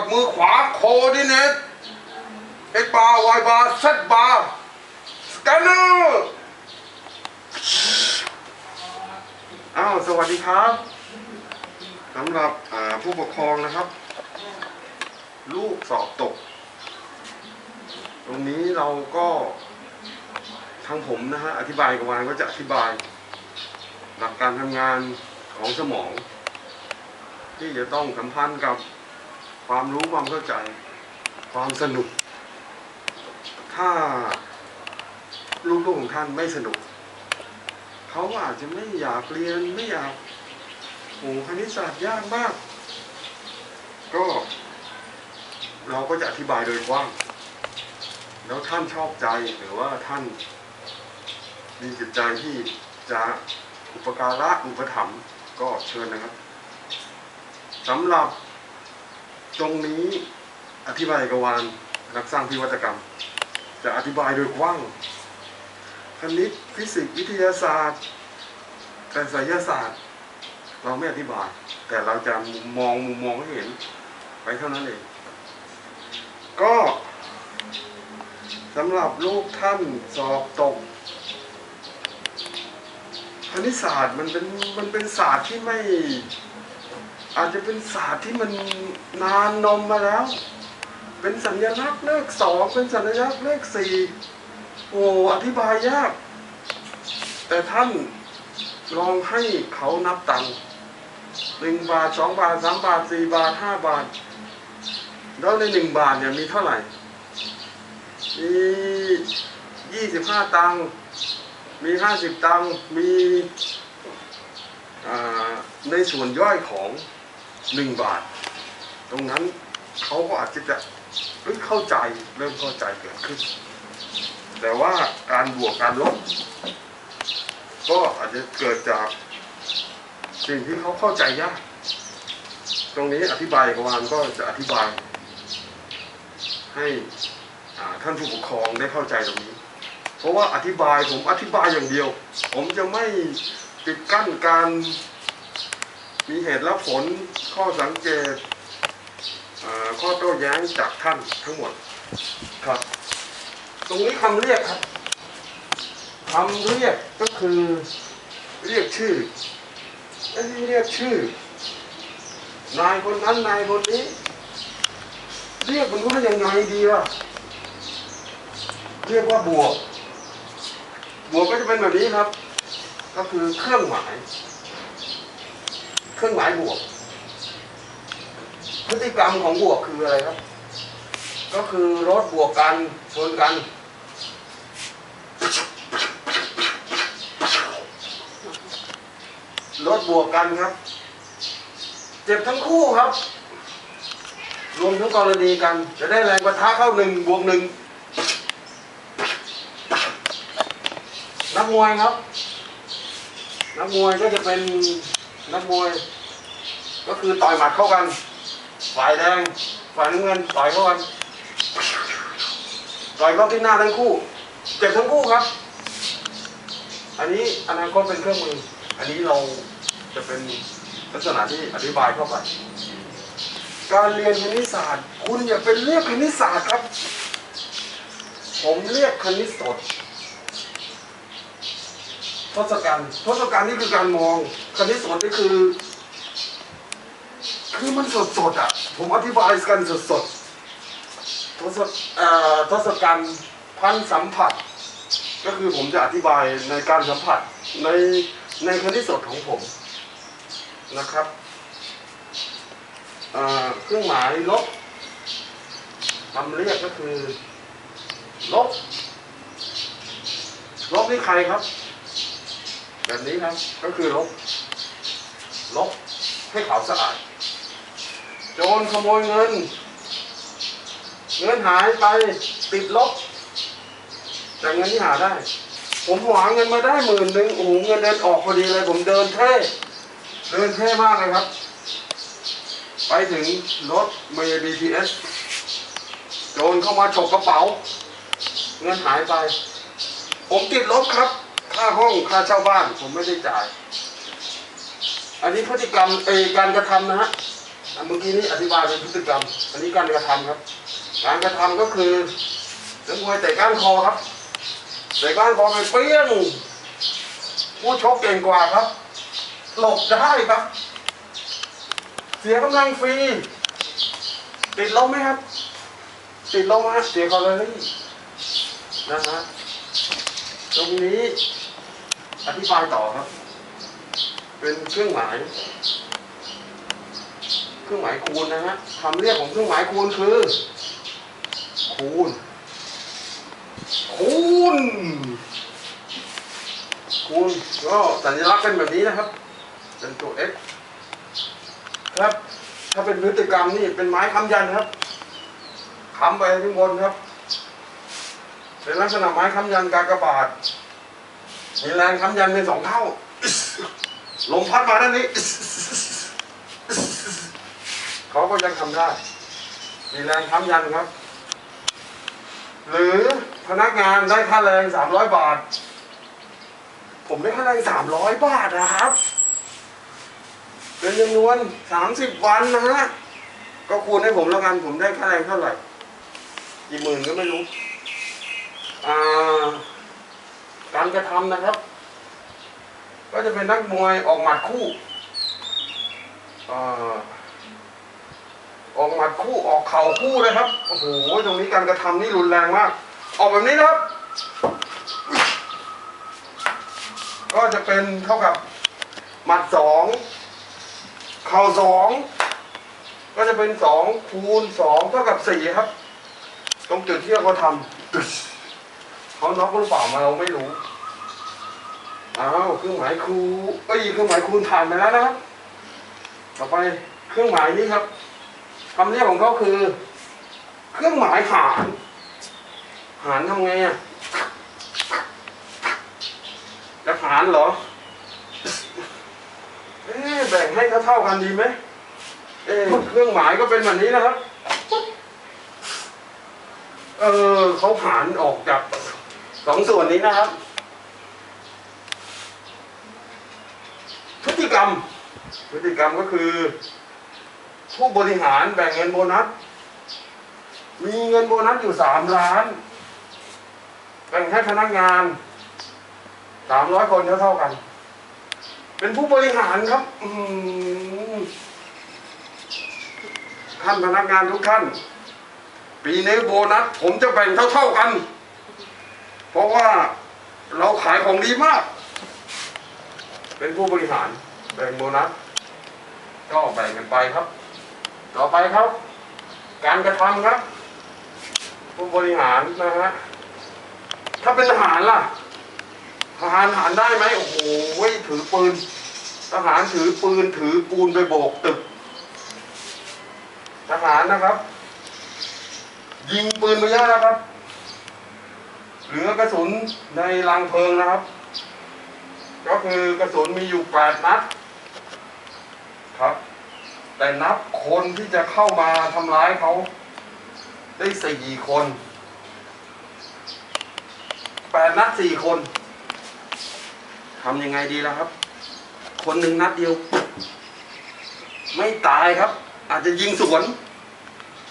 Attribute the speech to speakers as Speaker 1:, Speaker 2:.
Speaker 1: ดมือขวาโคดิเนตเอ็กบาร์วายบาร์เซตบาร์สแกนเนอร์อ้าวสวัสดีครับสำหรับผู้ปกครองนะครับ ลูกสอบตก ตรงนี้เราก็ทางผมนะฮะอธิบายกับวานก็จะอธิบาย หลักการทำงานของสมอง ที่จะต้องสัมพันธ์กับ ความรู้ความเข้าใจ ความสนุก ถ้าลูกๆของท่านไม่สนุก เขาอาจจะไม่อยากเรียนไม่อยากโหคณิตศาสตร์ยากมาก ก็ เราก็จะอธิบายโดยกว้าง แล้วท่านชอบใจหรือว่าท่านมีจิตใจที่จะอุปการะอุปถัมภ์ก็เชิญนะครับสำหรับ ตรงนี้อธิบายเอกวานนักสร้างพิวัตกรรม จะอธิบายโดยกว้างคณิตฟิสิกส์วิทยาศาสตร์แต่ไสยศาสตร์ เราไม่อธิบาย แต่เราจะมองมุมมองให้เห็นไปเท่านั้นเอง ก็สำหรับลูกท่านสอบตกคณิตศาสตร์มันเป็นมันเป็นศาสตร์ที่ไม่ อาจจะเป็นศาสตร์ที่มันนานนมมาแล้ว เป็นสัญลักษณ์เลขสองเป็นสัญลักษณ์เลขสี่โอ้อธิบายยาก แต่ท่านลองให้เขานับตังค์หนึ่งบาทสองบาทสามบาทสี่บาทห้าบาท แล้วในหนึ่งบาทเนี่ยมีเท่าไหร่ มียี่สิบห้าตังค์มีห้าสิบตังค์มีในส่วนย่อยของ หนึ่งบาท ตรงนั้นเขาก็อาจจะจะเฮ้ยเข้าใจเริ่มเข้าใจเกิดขึ้น แต่ว่าการบวกการลบก็อาจจะเกิดจากสิ่งที่เขาเข้าใจยากตรงนี้อธิบายกวานก็จะอธิบาย ให้ท่านผู้ปกครองได้เข้าใจตรงนี้ เพราะว่าอธิบายผมอธิบายอย่างเดียว ผมจะไม่ปิดกั้นการ มีเหตุและผลข้อสังเกตข้อโต้แย้งจากท่านทั้งหมดครับ ตรงนี้คำเรียกครับคำเรียกก็คือเรียกชื่อไอ้ที่เรียกชื่อ นายคนนั้นนายคนนี้ เรียกมันว่ายังไงดีล่ะเรียกว่าบวก บวกก็จะเป็นแบบนี้ครับ ก็คือเครื่องหมาย รื่องหมายบวก พฤติกรรมของบวกคืออะไรครับ ก็คือรถบวกกันชนกัน รถบวกกันครับ เจ็บทั้งคู่ครับ รวมทั้งกรณีกัน จะได้แรงประทะเข้าหนึ่งบวกหนึ่งนักมวยครับนักมวยก็จะเป็น นักมวย ก็คือต่อยหมัดเข้ากัน ฝ่ายแดง ฝ่ายน้ำเงินต่อยเข้ากัน ต่อยเข้าที่หน้าทั้งคู่ เจ็บทั้งคู่ครับ อันนี้อนาคตเป็นเครื่องมือ อันนี้เราจะเป็นลักษณะที่อธิบายเข้าไป การเรียนคณิตศาสตร์ คุณอย่าเป็นเรียกคณิตศาสตร์ครับ ผมเรียกคณิตศาสตร์ ทศกัณฐ์ทศกัณฐ์นี่คือการมองคณิตศาสตร์นี่คือ คือมันสดสดอะ ผมอธิบายกันสดสดทศเอ่อทศกัณฐ์พันสัมผัส ก็คือผมจะอธิบายในการสัมผัสในในคณิตศาสตร์ของผมนะครับเอ่อเครื่องหมายลบคำเรียกก็คือ ลบ ลบนี่ใครครับ แบบนี้ครับก็คือลบลบให้ขาวสะอาด โจรขโมยเงิน เงินหายไปติดลบแต่เงินที่หาได้ ผมหาเงินมาได้หมื่นหนึ่งโอ้โหเงินเดือนออกพอดีเลย ผมเดินเท่เดินเท่มากเลยครับ ไปถึงรถเมย์ BTS โจรเข้ามาฉกกระเป๋า เงินหายไป ผมติดลบครับ ค่าห้องค่าเช่าบ้านผมไม่ได้จ่าย อันนี้พฤติกรรมเอการกระทำนะฮะเมื่อกี้นี้อธิบายเป็นพฤติกรรม อันนี้การกระทำครับ การกระทำก็คือนักมวยเตะก้านคอครับเตะก้านคอไปเปรี้ยงผู้ชกเก่งกว่าครับ หลบได้ครับ เสียกำลังฟรี ติดลมไหมครับ ติดลมฮะเสียเขาเลยนะฮะตรงนี้ อธิบายต่อครับ เป็นเครื่องหมาย เครื่องหมายคูณนะฮะคำเรียกของเครื่องหมายคูณคือ คูณ คูณ คูณก็สัญลักษณ์เป็นแบบนี้นะครับ เป็นตัว x ครับ ถ้าเป็นพฤติกรรมนี่เป็นไม้คำยันครับค้ำไปข้างบนครับ เป็นลักษณะไม้ค้ำยันกากบาท มีแรงค้ำยันเป็นสองเท่า ลมพัดมาด้านนี้ เขาก็ยังทำได้ มีแรงค้ำยันครับ หรือพนักงานได้ค่าแรงสามร้อยบาท ผมได้ค่าแรงสามร้อยบาทนะครับเป็นจำนวนสามสิบวันนะฮะ ก็คูณให้ผมแล้วกัน ผมได้ค่าแรงเท่าไหร่กี่หมื่นก็ไม่รู้ อ่า การกระทำนะครับ ก็จะเป็นนักมวยออกหมัดคู่อ่าออกหมัดคู่ออกเข่าคู่นะครับโอ้โหตรงนี้การกระทำนี่รุนแรงมาก ออกแบบนี้นะครับ ก็จะเป็นเท่ากับหมัดสองเข่าสองก็จะเป็นสองคูณสองเท่ากับสี่ครับ ตรงจุดที่เขาทำเขาน็อกหรือเปล่ามาเราไม่รู้ อ้าวเครื่องหมายครูเอ้ยเครื่องหมายคูณผ่านไปแล้วนะครับ ต่อไปเครื่องหมายนี้ครับคำเรียกของเขาคือ เครื่องหมายหาร หารทำไงอะจะหารเหรอเอ๊ะแบ่งให้เท่าๆกันดีไหมเอ๊ะเครื่องหมายก็เป็นแบบนี้นะครับเออเขาหารออกจากสองส่วนนี้นะครับ พฤติ กรรม พฤติกรรมก็คือ ผู้บริหารแบ่งเงินโบนัส มีเงินโบนัสอยู่สามล้านแบ่งให้พนักงานสามร้อยคนเท่าๆกัน เป็นผู้บริหารครับอืท่านพนักงานทุกท่าน ปีนี้โบนัสผมจะแบ่งเท่าๆกัน เพราะว่าเราขายของดีมาก เป็นผู้บริหาร แบ่งโบนัสก็แบ่งกันไปครับ ต่อไปครับ การกระทำครับ ผู้บริหารนะฮะถ้าเป็นทหารล่ะทหารทหารได้ไหมโอ้โหถือปืนทหารถือปืนถือปูนไปโบกตึกทหารนะครับ ยิงปืนไปเยอะแล้วครับ เหลือกระสุนในรังเพลิงนะครับ ก็คือกระสุนมีอยู่แปดนัด แต่นับคนที่จะเข้ามาทำร้ายเขาได้สี่คนแปดนัดสี่คนทำยังไงดีล่ะครับ คนหนึ่งนัดเดียว ไม่ตายครับ อาจจะยิงสวน